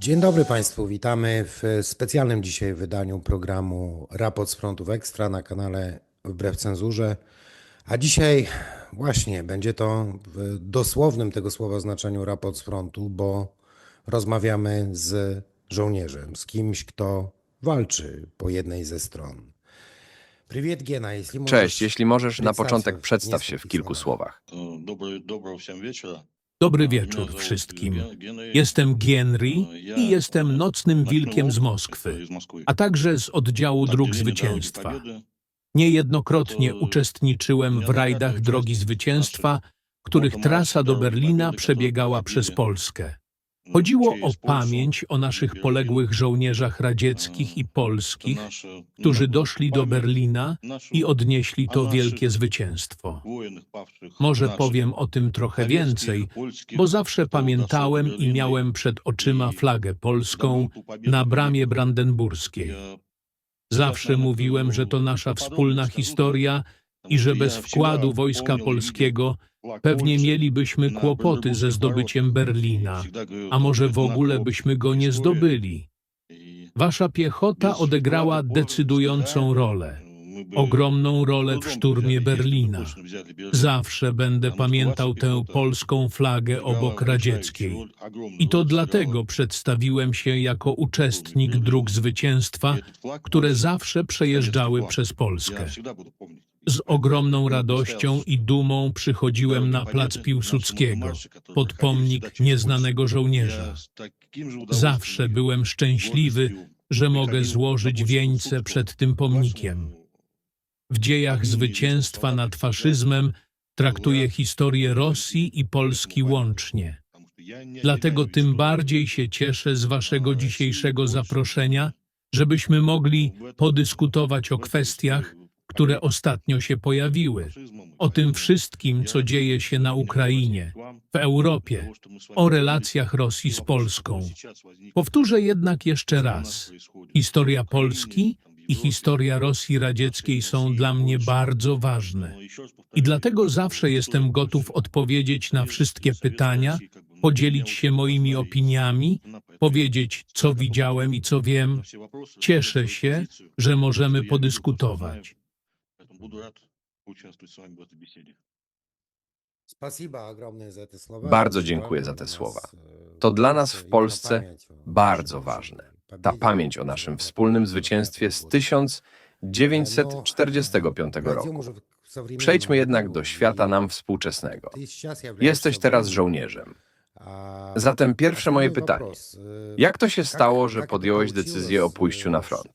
Dzień dobry Państwu, witamy w specjalnym dzisiaj wydaniu programu Raport z Frontów Ekstra na kanale Wbrew Cenzurze. A dzisiaj właśnie będzie to w dosłownym tego słowa znaczeniu raport z frontu, bo rozmawiamy z żołnierzem, z kimś, kto walczy po jednej ze stron. Привет, Гена, если можешь Cześć, jeśli możesz, na представься początek в przedstaw się w нескольких kilku словах. słowach. Э, Добрый, доброго всем вечера. Dobry wieczór wszystkim. Jestem Gienri i jestem nocnym wilkiem z Moskwy, a także z oddziału Dróg Zwycięstwa. Niejednokrotnie uczestniczyłem w rajdach Drogi Zwycięstwa, których trasa do Berlina przebiegała przez Polskę. Chodziło o pamięć o naszych poległych żołnierzach radzieckich i polskich, którzy doszli do Berlina i odnieśli to wielkie zwycięstwo. Może powiem o tym trochę więcej, bo zawsze pamiętałem i miałem przed oczyma flagę polską na bramie brandenburskiej. Zawsze mówiłem, że to nasza wspólna historia i że bez wkładu wojska polskiego pewnie mielibyśmy kłopoty ze zdobyciem Berlina, a może w ogóle byśmy go nie zdobyli. Wasza piechota odegrała decydującą rolę, ogromną rolę w szturmie Berlina. Zawsze będę pamiętał tę polską flagę obok radzieckiej. I to dlatego przedstawiłem się jako uczestnik dróg zwycięstwa, które zawsze przejeżdżały przez Polskę. Z ogromną radością i dumą przychodziłem na plac Piłsudskiego, pod pomnik nieznanego żołnierza. Zawsze byłem szczęśliwy, że mogę złożyć wieńce przed tym pomnikiem. W dziejach zwycięstwa nad faszyzmem traktuję historię Rosji i Polski łącznie. Dlatego tym bardziej się cieszę z Waszego dzisiejszego zaproszenia, żebyśmy mogli podyskutować o kwestiach, które ostatnio się pojawiły, o tym wszystkim, co dzieje się na Ukrainie, w Europie, o relacjach Rosji z Polską. Powtórzę jednak jeszcze raz. Historia Polski i historia Rosji radzieckiej są dla mnie bardzo ważne. I dlatego zawsze jestem gotów odpowiedzieć na wszystkie pytania, podzielić się moimi opiniami, powiedzieć, co widziałem i co wiem. Cieszę się, że możemy podyskutować. Спасибо огромное за te słowa. Bardzo Очень dziękuję ważne za te dla nas, słowa. e, To dla nas w imенно Polsce pamięć o bardzo naszej ważne. pobiedzie, Ta pamięć o naszym wspólnym zwycięstwie z 1945 roku. Przejdźmy jednak do świata nam współczesnego. Jesteś teraz żołnierzem. Zatem pierwsze moje pytanie. Jak to się stało, że podjąłeś decyzję o pójściu na front?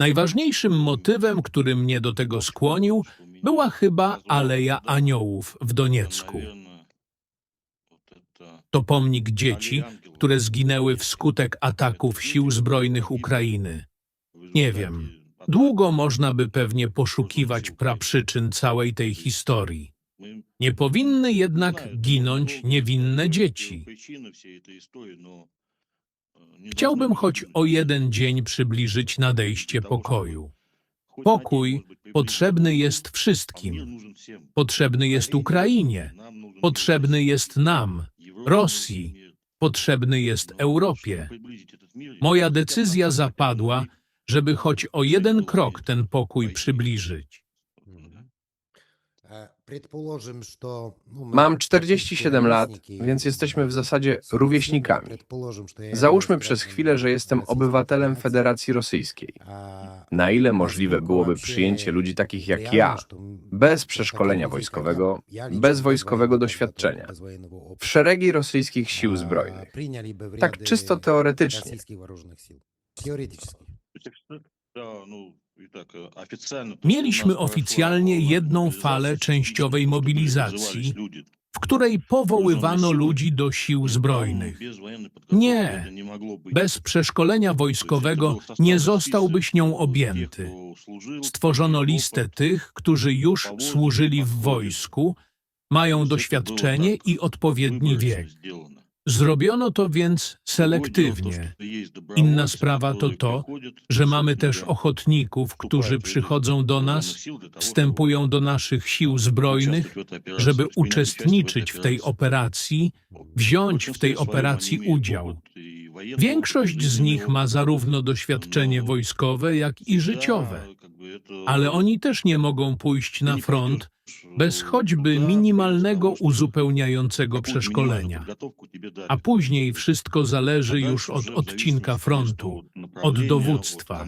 Najważniejszym motywem, który mnie do tego skłonił, była chyba Aleja Aniołów w Doniecku. To pomnik dzieci, które zginęły wskutek ataków sił zbrojnych Ukrainy. Nie wiem. Długo można by pewnie poszukiwać praprzyczyn całej tej historii. Nie powinny jednak ginąć niewinne dzieci. Chciałbym choć o jeden dzień przybliżyć nadejście pokoju. Pokój potrzebny jest wszystkim. Potrzebny jest Ukrainie, potrzebny jest nam, Rosji, potrzebny jest Europie. Moja decyzja zapadła, żeby choć o jeden krok ten pokój przybliżyć. Mam 47 lat, więc jesteśmy w zasadzie rówieśnikami. Załóżmy przez chwilę, że jestem obywatelem Federacji Rosyjskiej. Na ile możliwe byłoby przyjęcie ludzi takich jak ja, bez przeszkolenia wojskowego, bez wojskowego doświadczenia, w szeregi rosyjskich sił zbrojnych? Tak czysto teoretycznie. Mieliśmy oficjalnie jedną falę częściowej mobilizacji, w której powoływano ludzi do sił zbrojnych. Nie, bez przeszkolenia wojskowego nie zostałbyś nią objęty. Stworzono listę tych, którzy już służyli w wojsku, mają doświadczenie i odpowiedni wiek. Zrobiono to więc selektywnie. Inna sprawa to to, że mamy też ochotników, którzy przychodzą do nas, wstępują do naszych sił zbrojnych, żeby uczestniczyć w tej operacji, wziąć w tej operacji udział. Większość z nich ma zarówno doświadczenie wojskowe, jak i życiowe, ale oni też nie mogą pójść na front bez choćby minimalnego uzupełniającego przeszkolenia. A później wszystko zależy już od odcinka frontu, od dowództwa.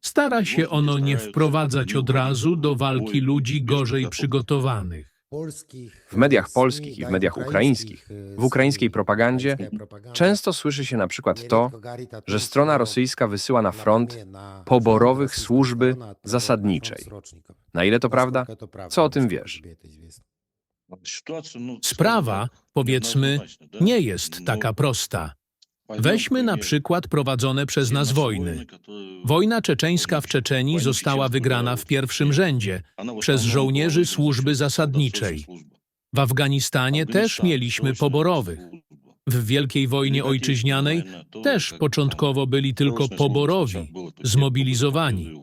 Stara się ono nie wprowadzać od razu do walki ludzi gorzej przygotowanych. W mediach polskich i w mediach ukraińskich, w ukraińskiej propagandzie często słyszy się na przykład to, że strona rosyjska wysyła na front poborowych służby zasadniczej. Na ile to prawda? Co o tym wiesz? Sprawa, powiedzmy, nie jest taka prosta. Weźmy na przykład prowadzone przez nas wojny. Wojna czeczeńska w Czeczenii została wygrana w pierwszym rzędzie przez żołnierzy służby zasadniczej. W Afganistanie też mieliśmy poborowych. W Wielkiej Wojnie Ojczyźnianej też początkowo byli tylko poborowi, zmobilizowani.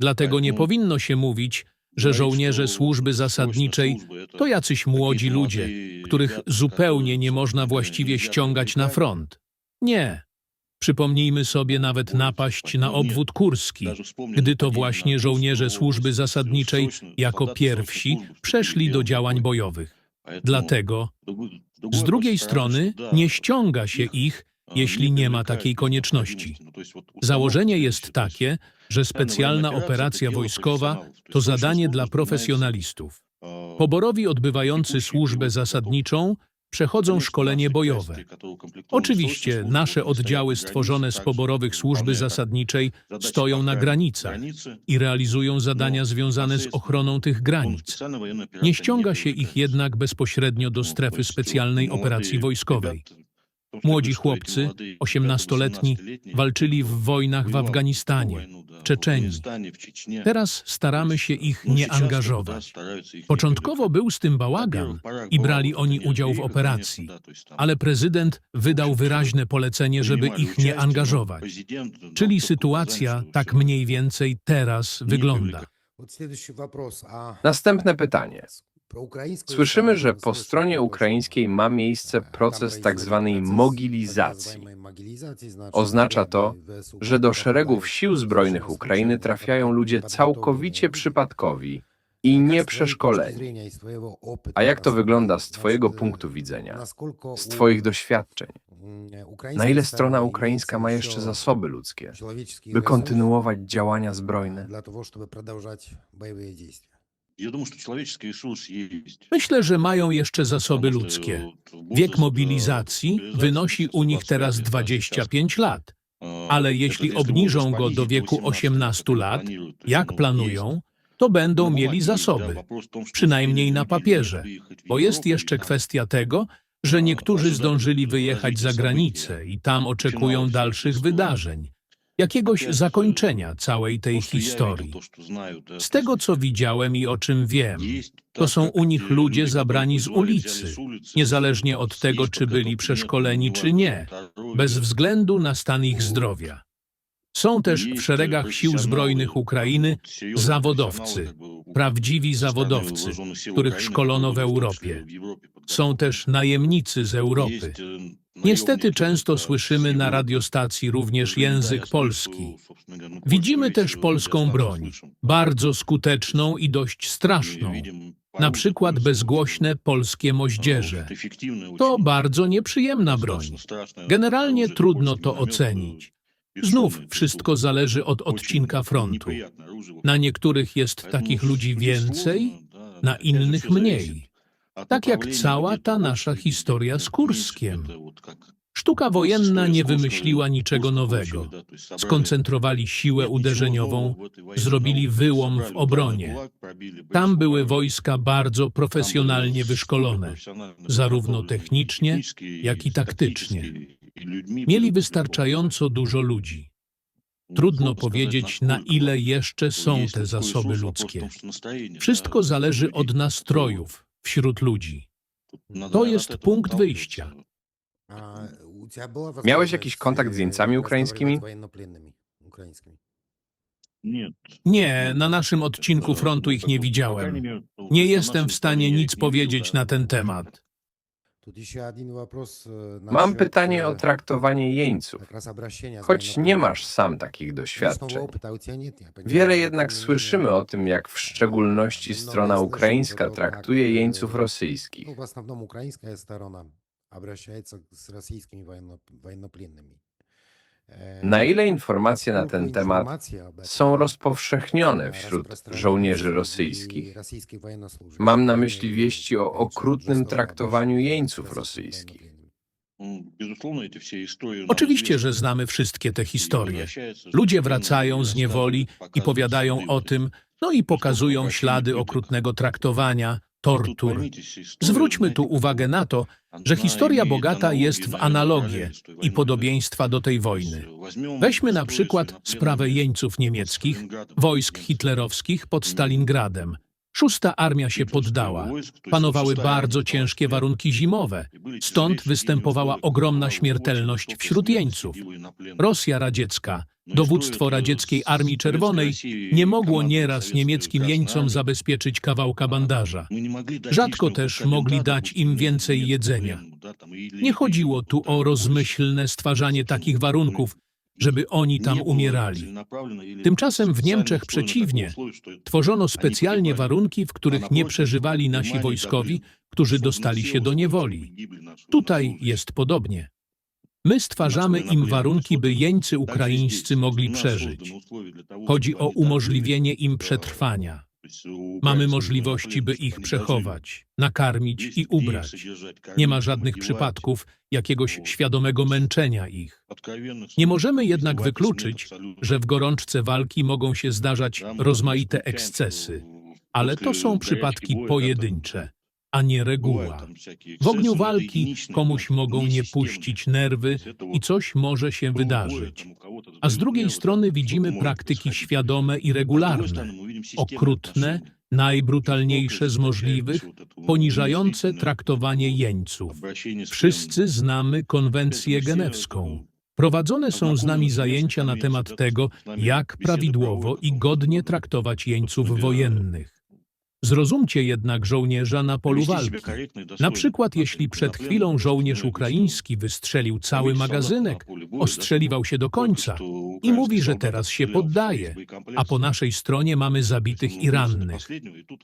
Dlatego nie powinno się mówić, że żołnierze służby zasadniczej to jacyś młodzi ludzie, których zupełnie nie można właściwie ściągać na front. Nie. Przypomnijmy sobie nawet napaść na obwód kurski, gdy to właśnie żołnierze służby zasadniczej jako pierwsi przeszli do działań bojowych. Dlatego z drugiej strony nie ściąga się ich, jeśli nie ma takiej konieczności. Założenie jest takie, że specjalna operacja wojskowa to zadanie dla profesjonalistów. Poborowi odbywający służbę zasadniczą przechodzą szkolenie bojowe. Oczywiście nasze oddziały stworzone z poborowych służby zasadniczej stoją na granicach i realizują zadania związane z ochroną tych granic. Nie ściąga się ich jednak bezpośrednio do strefy specjalnej operacji wojskowej. Młodzi chłopcy, 18-letni, walczyli w wojnach w Afganistanie, w Czeczenii. Teraz staramy się ich nie angażować. Początkowo był z tym bałagan i brali oni udział w operacji, ale prezydent wydał wyraźne polecenie, żeby ich nie angażować. Czyli sytuacja tak mniej więcej teraz wygląda. Następne pytanie. Słyszymy, że po stronie ukraińskiej ma miejsce proces zwanej mogilizacji. Oznacza to, że do szeregów sił zbrojnych Ukrainy trafiają ludzie całkowicie przypadkowi i nieprzeszkoleni. A jak to wygląda z Twojego punktu widzenia, z Twoich doświadczeń? Na ile strona ukraińska ma jeszcze zasoby ludzkie, by kontynuować działania zbrojne? Я думаю, что человеческий ресурс есть. Myślę, że mają jeszcze zasoby ludzkie. Wiek mobilizacji wynosi u nich teraz 25 lat, ale jeśli obniżą go do wieku 18 lat, jak planują, to będą mieli zasoby, przynajmniej na papierze, bo jest jeszcze kwestia tego, że niektórzy zdążyli wyjechać za granicę i tam oczekują dalszych wydarzeń, jakiegoś zakończenia całej tej historii. Z tego, co widziałem i o czym wiem, to są u nich ludzie zabrani z ulicy, niezależnie od tego, czy byli przeszkoleni, czy nie, bez względu na stan ich zdrowia. Są też w szeregach sił zbrojnych Ukrainy zawodowcy, prawdziwi zawodowcy, których szkolono w Europie. Są też najemnicy z Europy. Niestety często słyszymy na radiostacji również język polski. Widzimy też polską broń, bardzo skuteczną i dość straszną. Na przykład bezgłośne polskie moździerze. To bardzo nieprzyjemna broń. Generalnie trudno to ocenić. Znów wszystko zależy od odcinka frontu. Na niektórych jest takich ludzi więcej, na innych mniej. Tak jak cała ta nasza historia z Kurskiem. Sztuka wojenna nie wymyśliła niczego nowego. Skoncentrowali siłę uderzeniową, zrobili wyłom w obronie. Tam były wojska bardzo profesjonalnie wyszkolone, zarówno technicznie, jak i taktycznie. Mieli wystarczająco dużo ludzi. Trudno powiedzieć, na ile jeszcze są te zasoby ludzkie. Wszystko zależy od nastrojów wśród ludzi. To jest punkt wyjścia. Miałeś jakiś kontakt z jeńcami ukraińskimi? Nie, na naszym odcinku frontu ich nie widziałem. Nie jestem w stanie nic powiedzieć na ten temat. Mam pytanie o traktowanie jeńców, choć nie masz sam takich doświadczeń. Wiele jednak słyszymy o tym, jak w szczególności strona ukraińska traktuje jeńców rosyjskich. Ну, в основном украинская сторона обращается с российскими военно- военнопленными. Na ile informacje na ten temat są rozpowszechnione wśród żołnierzy rosyjskich? Mam na myśli wieści o okrutnym traktowaniu jeńców rosyjskich. Oczywiście, że znamy wszystkie te historie. Ludzie wracają z niewoli i powiadają o tym, no i pokazują ślady okrutnego traktowania, tortur. Zwróćmy tu uwagę na to, że historia bogata jest w analogie i podobieństwa do tej wojny. Weźmy na przykład sprawę jeńców niemieckich, wojsk hitlerowskich pod Stalingradem. Szósta armia się poddała. Panowały bardzo ciężkie warunki zimowe, stąd występowała ogromna śmiertelność wśród jeńców. Rosja radziecka, dowództwo radzieckiej Armii Czerwonej nie mogło nieraz niemieckim jeńcom zabezpieczyć kawałka bandaża. Rzadko też mogli dać im więcej jedzenia. Nie chodziło tu o rozmyślne stwarzanie takich warunków, żeby oni tam umierali. Tymczasem w Niemczech przeciwnie. Tworzono specjalnie warunki, w których nie przeżywali nasi wojskowi, którzy dostali się do niewoli. Tutaj jest podobnie. My stwarzamy im warunki, by jeńcy ukraińscy mogli przeżyć. Chodzi o umożliwienie im przetrwania. Mamy możliwości, by ich przechować, nakarmić i ubrać. Nie ma żadnych przypadków jakiegoś świadomego męczenia ich. Nie możemy jednak wykluczyć, że w gorączce walki mogą się zdarzać rozmaite ekscesy, ale to są przypadki pojedyncze, a nie reguła. W ogniu walki komuś mogą nie puścić nerwy i coś może się wydarzyć. A z drugiej strony widzimy praktyki świadome i regularne, okrutne, najbrutalniejsze z możliwych, poniżające traktowanie jeńców. Wszyscy znamy konwencję genewską. Prowadzone są z nami zajęcia na temat tego, jak prawidłowo i godnie traktować jeńców wojennych. Zrozumcie jednak żołnierza na polu walki. Na przykład, jeśli przed chwilą żołnierz ukraiński wystrzelił cały magazynek, ostrzeliwał się do końca i mówi, że teraz się poddaje, a po naszej stronie mamy zabitych i rannych.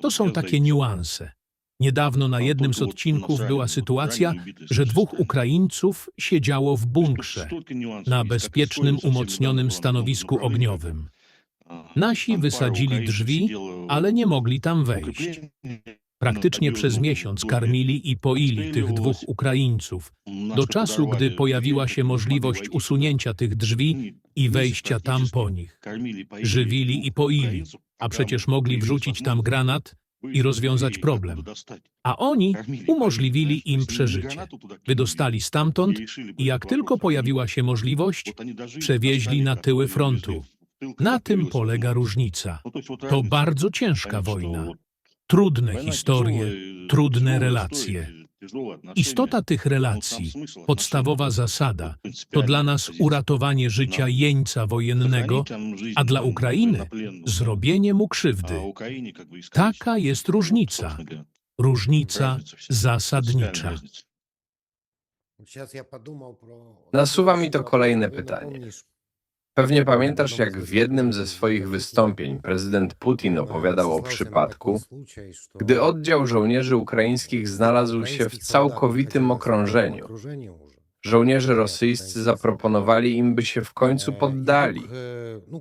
To są takie niuanse. Niedawno na jednym z odcinków była sytuacja, że dwóch Ukraińców siedziało w bunkrze na bezpiecznym, umocnionym stanowisku ogniowym. Nasi wysadzili drzwi, ale nie mogli tam wejść. Praktycznie przez miesiąc karmili i poili tych dwóch Ukraińców, do czasu, gdy pojawiła się możliwość usunięcia tych drzwi i wejścia tam po nich. Żywili i poili, a przecież mogli wrzucić tam granat i rozwiązać problem. A oni umożliwili im przeżycie. Wydostali stamtąd i jak tylko pojawiła się możliwość, przewieźli na tyły frontu. Na tym polega różnica. To bardzo ciężka wojna. Trudne historie, trudne relacje. Istota tych relacji, podstawowa zasada, to dla nas uratowanie życia jeńca wojennego, a dla Ukrainy zrobienie mu krzywdy. Taka jest różnica. Różnica zasadnicza. Nasuwa mi to kolejne pytanie. Pewnie pamiętasz, jak w jednym ze swoich wystąpień prezydent Putin opowiadał o przypadku, gdy oddział żołnierzy ukraińskich znalazł się w całkowitym okrążeniu. Żołnierze rosyjscy zaproponowali im, by się w końcu poddali,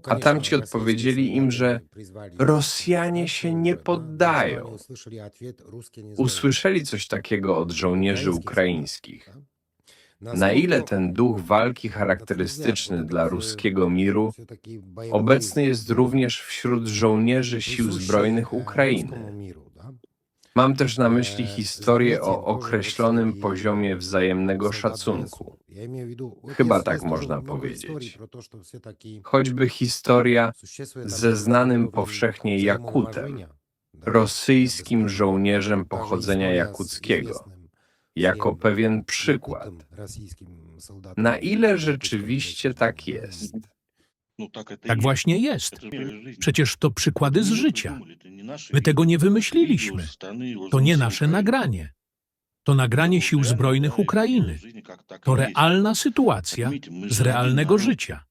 a tamci odpowiedzieli im, że Rosjanie się nie poddają. Usłyszeli coś takiego od żołnierzy ukraińskich. Na ile ten duch walki charakterystyczny dla ruskiego miru obecny jest również wśród żołnierzy sił zbrojnych Ukrainy? Mam też na myśli historię o określonym poziomie wzajemnego szacunku. Chyba tak można powiedzieć. Choćby historia ze znanym powszechnie Jakutem, rosyjskim żołnierzem pochodzenia jakuckiego jako pewien przykład. Na ile rzeczywiście tak jest? Tak, tak właśnie jest. Przecież to przykłady z życia. My tego nie wymyśliliśmy. To nie nasze nagranie. To nagranie sił zbrojnych Ukrainy. To realna sytuacja z realnego życia.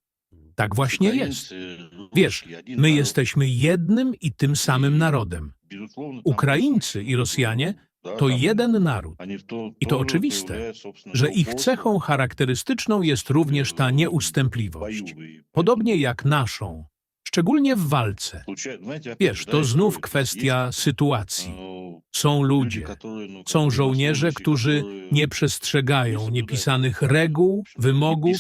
Tak właśnie jest. Wiesz, my jesteśmy jednym i tym samym narodem. Ukraińcy i Rosjanie to jeden naród. I to oczywiste, że ich cechą charakterystyczną jest również ta nieustępliwość, podobnie jak naszą, szczególnie w walce. Wiesz, to znów kwestia sytuacji. Są ludzie, są żołnierze, którzy nie przestrzegają niepisanych reguł, wymogów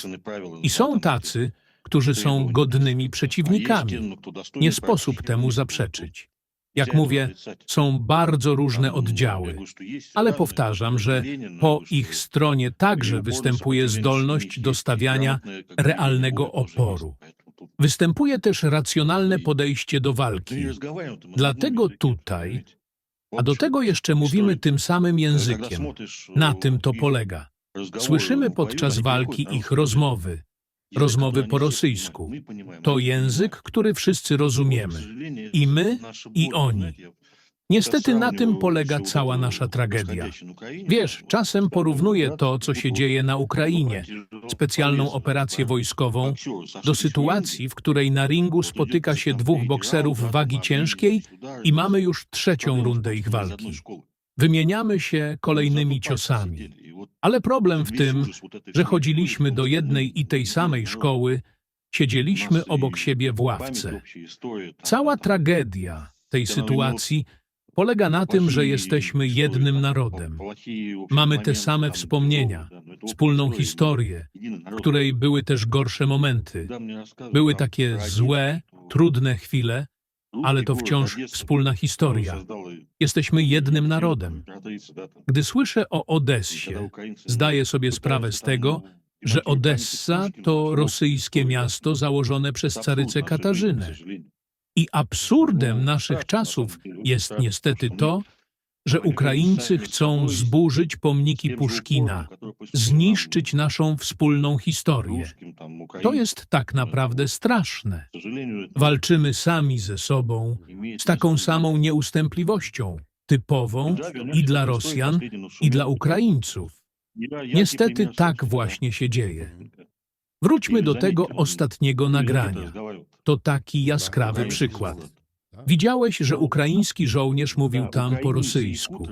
i są tacy, którzy są godnymi przeciwnikami. Nie sposób temu zaprzeczyć. Jak mówię, są bardzo różne oddziały, ale powtarzam, że po ich stronie także występuje zdolność dostawiania realnego oporu. Występuje też racjonalne podejście do walki. Dlatego tutaj, a do tego jeszcze mówimy tym samym językiem. Na tym to polega. Słyszymy podczas walki ich rozmowy, rozmowy po rosyjsku. To język, który wszyscy rozumiemy. I my, i oni. Niestety na tym polega cała nasza tragedia. Wiesz, czasem porównuję to, co się dzieje na Ukrainie, specjalną operację wojskową, do sytuacji, w której na ringu spotyka się dwóch bokserów wagi ciężkiej i mamy już trzecią rundę ich walki. Wymieniamy się kolejnymi ciosami. Ale problem w tym, że chodziliśmy do jednej i tej samej szkoły, siedzieliśmy obok siebie w ławce. Cała tragedia tej sytuacji polega na tym, że jesteśmy jednym narodem. Mamy te same wspomnienia, wspólną historię, w której były też gorsze momenty. Były takie złe, trudne chwile, ale to wciąż wspólna historia. Jesteśmy jednym narodem. Gdy słyszę o Odessie, zdaję sobie sprawę z tego, że Odessa to rosyjskie miasto założone przez carycę Katarzynę. I absurdem naszych czasów jest niestety to, że Ukraińcy chcą zburzyć pomniki Puszkina, zniszczyć naszą wspólną historię. To jest tak naprawdę straszne. Walczymy sami ze sobą z taką samą nieustępliwością, typową i dla Rosjan, i dla Ukraińców. Niestety tak właśnie się dzieje. Wróćmy do tego ostatniego nagrania. To taki jaskrawy przykład. Widziałeś, że ukraiński żołnierz mówił tam po rosyjsku.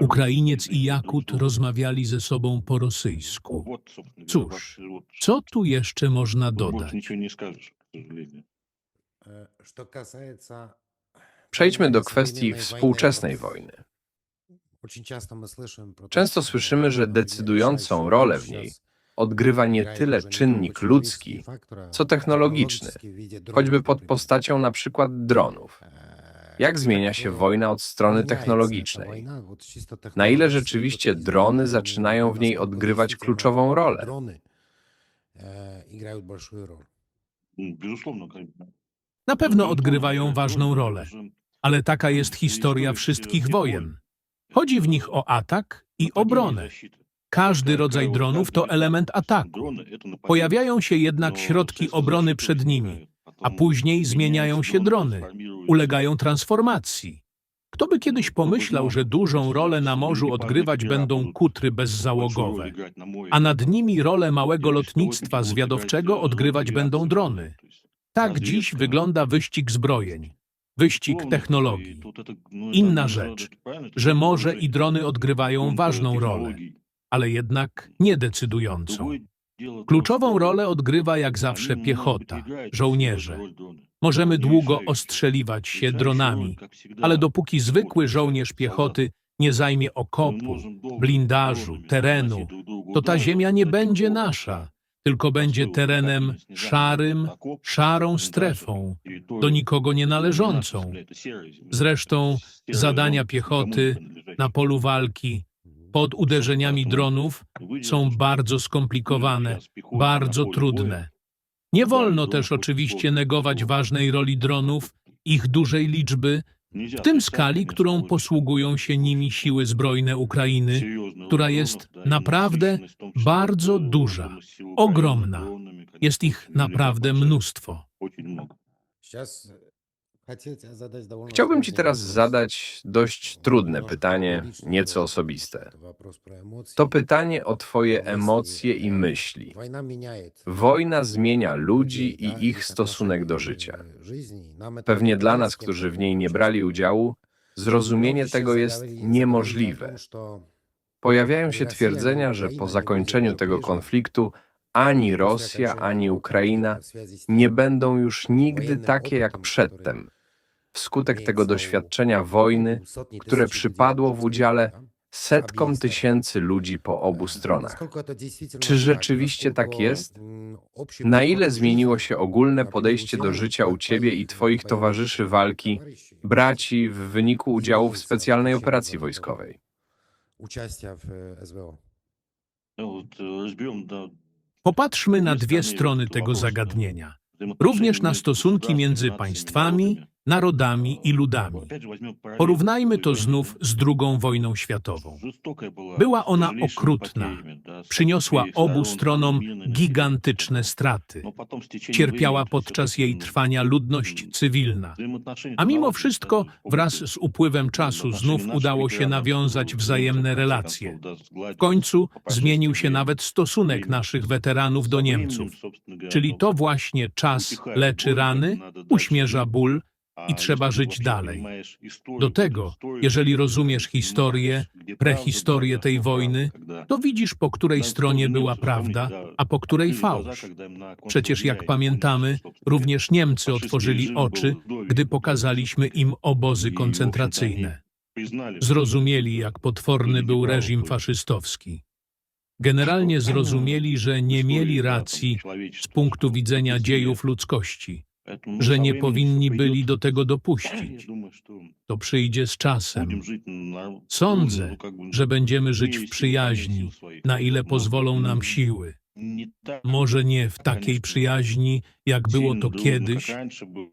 Ukrainiec i Jakut rozmawiali ze sobą po rosyjsku. Cóż, co tu jeszcze można dodać? Przejdźmy do kwestii współczesnej wojny. Często słyszymy, że decydującą rolę w niej odgrywa nie tyle czynnik ludzki, co technologiczny, choćby pod postacią na przykład dronów. Jak zmienia się wojna od strony technologicznej? Na ile rzeczywiście drony zaczynają w niej odgrywać kluczową rolę? Na pewno odgrywają ważną rolę, ale taka jest historia wszystkich wojen. Chodzi w nich o atak i obronę. Każdy rodzaj dronów to element ataku. Pojawiają się jednak środki obrony przed nimi, a później zmieniają się drony, ulegają transformacji. Kto by kiedyś pomyślał, że dużą rolę na morzu odgrywać będą kutry bezzałogowe, a nad nimi rolę małego lotnictwa zwiadowczego odgrywać będą drony? Tak dziś wygląda wyścig zbrojeń, wyścig technologii. Inna rzecz, że morze i drony odgrywają ważną rolę, ale jednak nie decydującą. Kluczową rolę odgrywa jak zawsze piechota, żołnierze. Możemy długo ostrzeliwać się dronami, ale dopóki zwykły żołnierz piechoty nie zajmie okopu, blindażu, terenu, to ta ziemia nie będzie nasza, tylko będzie terenem szarym, szarą strefą, do nikogo nie należącą. Zresztą zadania piechoty na polu walki pod uderzeniami dronów są bardzo skomplikowane, bardzo trudne. Nie wolno też oczywiście negować ważnej roli dronów, ich dużej liczby, w tym skali, którą posługują się nimi siły zbrojne Ukrainy, która jest naprawdę bardzo duża, ogromna. Jest ich naprawdę mnóstwo. Chciałbym Ci teraz zadać dość trudne pytanie, nieco osobiste. To pytanie o Twoje emocje i myśli. Wojna zmienia ludzi i ich stosunek do życia. Pewnie dla nas, którzy w niej nie brali udziału, zrozumienie tego jest niemożliwe. Pojawiają się twierdzenia, że po zakończeniu tego konfliktu ani Rosja, ani Ukraina nie będą już nigdy takie jak przedtem wskutek tego doświadczenia wojny, które przypadło w udziale setkom tysięcy ludzi po obu stronach. Czy rzeczywiście tak jest? Na ile zmieniło się ogólne podejście do życia u ciebie i twoich towarzyszy walki, braci w wyniku udziału w specjalnej operacji wojskowej? Popatrzmy na dwie strony tego zagadnienia, również na stosunki między państwami narodami i ludami. Porównajmy to znów z II wojną światową. Była ona okrutna, przyniosła obu stronom gigantyczne straty. Cierpiała podczas jej trwania ludność cywilna. A mimo wszystko, wraz z upływem czasu znów udało się nawiązać wzajemne relacje. W końcu zmienił się nawet stosunek naszych weteranów do Niemców. Czyli to właśnie czas leczy rany, uśmierza ból i trzeba żyć dalej. Do tego, jeżeli rozumiesz historię, prehistorię tej wojny, to widzisz, po której stronie była prawda, a po której fałsz. Przecież, jak pamiętamy, również Niemcy otworzyli oczy, gdy pokazaliśmy im obozy koncentracyjne. Zrozumieli, jak potworny był reżim faszystowski. Generalnie zrozumieli, że nie mieli racji z punktu widzenia dziejów ludzkości, że nie powinni byli do tego dopuścić. To przyjdzie z czasem. Sądzę, że będziemy żyć w przyjaźni, na ile pozwolą nam siły. Może nie w takiej przyjaźni, jak było to kiedyś,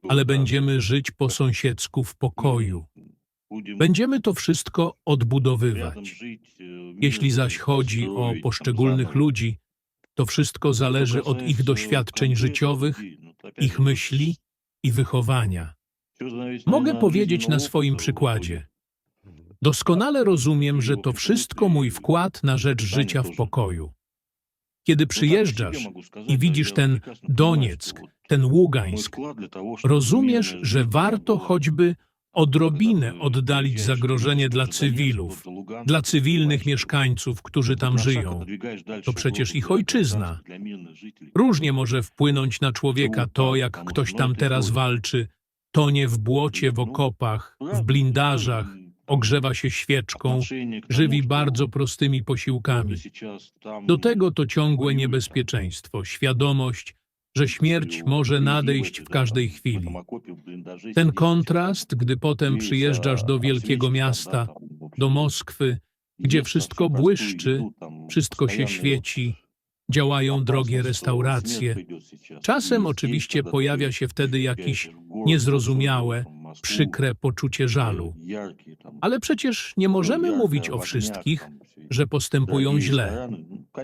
ale będziemy żyć po sąsiedzku w pokoju. Będziemy to wszystko odbudowywać. Jeśli zaś chodzi o poszczególnych ludzi, to wszystko zależy od ich doświadczeń życiowych, ich myśli i wychowania. Mogę powiedzieć na swoim przykładzie. Doskonale rozumiem, że to wszystko mój wkład na rzecz życia w pokoju. Kiedy przyjeżdżasz i widzisz ten Donieck, ten Ługańsk, rozumiesz, że warto choćby odrobinę oddalić zagrożenie dla cywilów, dla cywilnych mieszkańców, którzy tam żyją. To przecież ich ojczyzna. Różnie może wpłynąć na człowieka to, jak ktoś tam teraz walczy, tonie w błocie, w okopach, w blindażach, ogrzewa się świeczką, żywi bardzo prostymi posiłkami. Do tego to ciągłe niebezpieczeństwo, świadomość, że śmierć może nadejść w każdej chwili. Ten kontrast, gdy potem przyjeżdżasz do wielkiego miasta, do Moskwy, gdzie wszystko błyszczy, wszystko się świeci, działają drogie restauracje. Czasem oczywiście pojawia się wtedy jakieś niezrozumiałe, przykre poczucie żalu. Ale przecież nie możemy mówić o wszystkich, że postępują źle.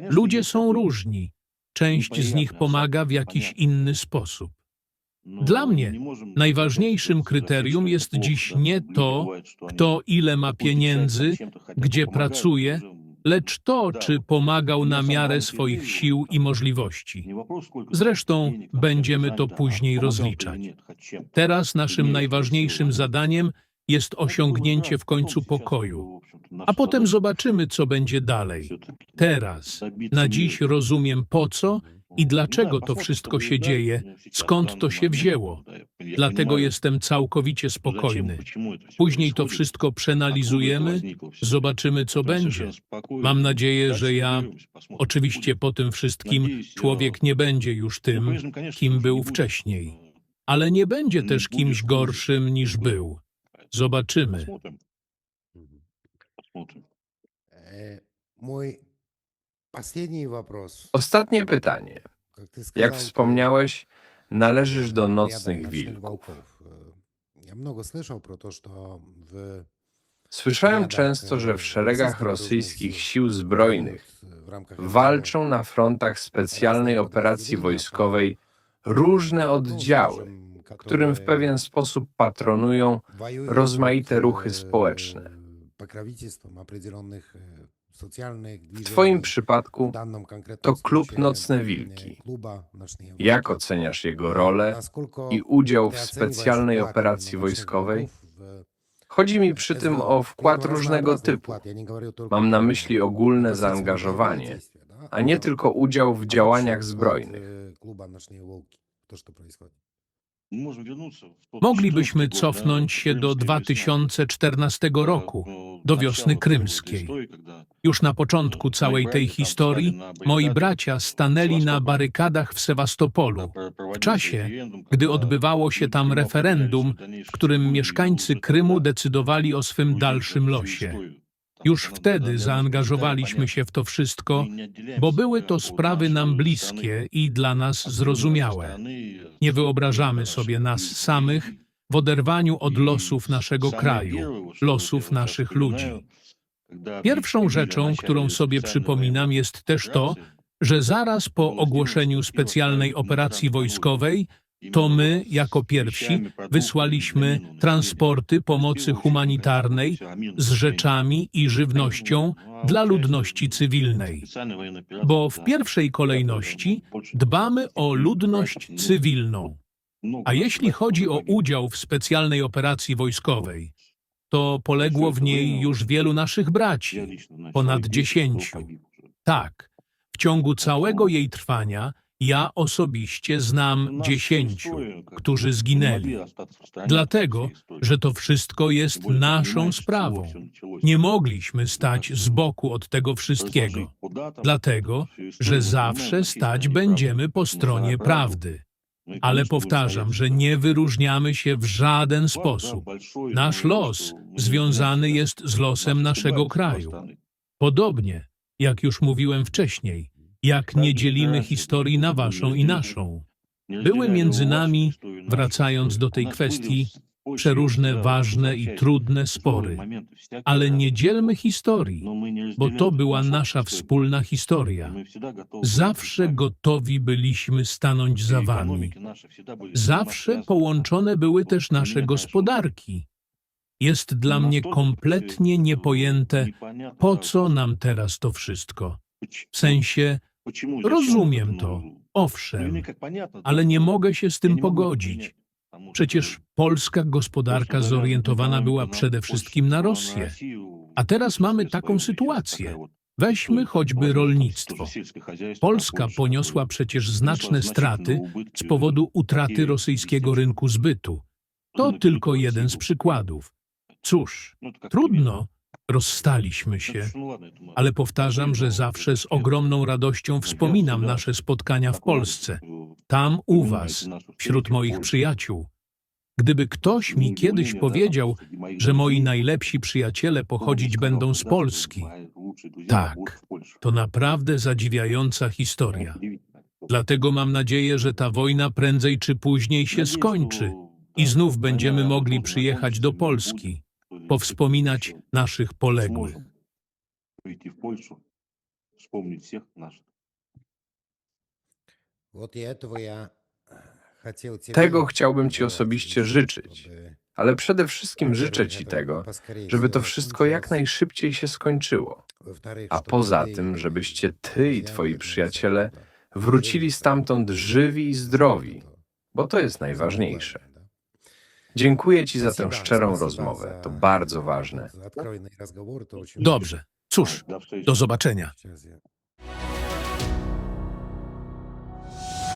Ludzie są różni. Część z nich pomaga w jakiś inny sposób. Dla mnie najważniejszym kryterium jest dziś nie to, kto ile ma pieniędzy, gdzie pracuje, lecz to, czy pomagał na miarę swoich sił i możliwości. Zresztą będziemy to później rozliczać. Teraz naszym najważniejszym zadaniem jest osiągnięcie w końcu pokoju, a potem zobaczymy, co będzie dalej. Teraz, na dziś rozumiem po co i dlaczego to wszystko się dzieje, skąd to się wzięło. Dlatego jestem całkowicie spokojny. Później to wszystko przeanalizujemy, zobaczymy, co będzie. Mam nadzieję, że ja, oczywiście po tym wszystkim, człowiek nie będzie już tym, kim był wcześniej, ale nie będzie też kimś gorszym niż był. Zobaczymy. Э, Мой последний вопрос. Ostatnie pytanie. Как ты Jak сказал, wspomniałeś, należysz do ты nocnych рядом wilków. волков. Э, Я Я много слышал про то, что в Słyszałem często, że w szeregach rosyjskich sił zbrojnych walczą na frontach specjalnej operacji wojskowej różne oddziały, którym w pewien sposób patronują rozmaite ruchy społeczne. W Twoim przypadku to klub Nocne Wilki. Jak oceniasz jego rolę i udział w specjalnej operacji wojskowej? Chodzi mi przy tym o wkład różnego typu. Mam na myśli ogólne zaangażowanie, a nie tylko udział w działaniach zbrojnych. Moglibyśmy cofnąć się do 2014 roku, do wiosny krymskiej. Już na początku całej tej historii moi bracia stanęli na barykadach w Sewastopolu, w czasie, gdy odbywało się tam referendum, w którym mieszkańcy Krymu decydowali o swym dalszym losie. Już wtedy zaangażowaliśmy się w to wszystko, bo były to sprawy nam bliskie i dla nas zrozumiałe. Nie wyobrażamy sobie nas samych w oderwaniu od losów naszego kraju, losów naszych ludzi. Pierwszą rzeczą, którą sobie przypominam, jest też to, że zaraz po ogłoszeniu specjalnej operacji wojskowej, to my, jako pierwsi, wysłaliśmy transporty pomocy humanitarnej z rzeczami i żywnością dla ludności cywilnej. Bo w pierwszej kolejności dbamy o ludność cywilną. A jeśli chodzi o udział w specjalnej operacji wojskowej, to poległo w niej już wielu naszych braci, ponad dziesięciu. Tak, w ciągu całego jej trwania ja osobiście znam dziesięciu, którzy zginęli. Dlatego, że to wszystko jest naszą sprawą. Nie mogliśmy stać z boku od tego wszystkiego, dlatego, że zawsze stać będziemy po stronie prawdy. Ale powtarzam, że nie wyróżniamy się w żaden sposób. Nasz los związany jest z losem naszego kraju. Podobnie, jak już mówiłem wcześniej, jak nie dzielimy historii na waszą i naszą. Były między nami, wracając do tej kwestii, przeróżne ważne i trudne spory, ale nie dzielmy historii, bo to była nasza wspólna historia. Zawsze gotowi byliśmy stanąć za wami. Zawsze połączone były też nasze gospodarki. Jest dla mnie kompletnie niepojęte, po co nam teraz to wszystko. W sensie, rozumiem to, owszem, ale nie mogę się z tym pogodzić. Przecież polska gospodarka zorientowana była przede wszystkim na Rosję. A teraz mamy taką sytuację. Weźmy choćby rolnictwo. Polska poniosła przecież znaczne straty z powodu utraty rosyjskiego rynku zbytu. To tylko jeden z przykładów. Cóż, trudno, rozstaliśmy się, ale powtarzam, że zawsze z ogromną radością wspominam nasze spotkania w Polsce, tam u Was, wśród moich przyjaciół. Gdyby ktoś mi kiedyś powiedział, że moi najlepsi przyjaciele pochodzić będą z Polski, tak, to naprawdę zadziwiająca historia. Dlatego mam nadzieję, że ta wojna prędzej czy później się skończy i znów będziemy mogli przyjechać do Polski, powspominać naszych poległych. Tego chciałbym Ci osobiście życzyć, ale przede wszystkim życzę Ci tego, żeby to wszystko jak najszybciej się skończyło, a poza tym, żebyście Ty i Twoi przyjaciele wrócili stamtąd żywi i zdrowi, bo to jest najważniejsze. Dziękuję Ci za tę szczerą rozmowę. To bardzo ważne. Dobrze, cóż, do zobaczenia.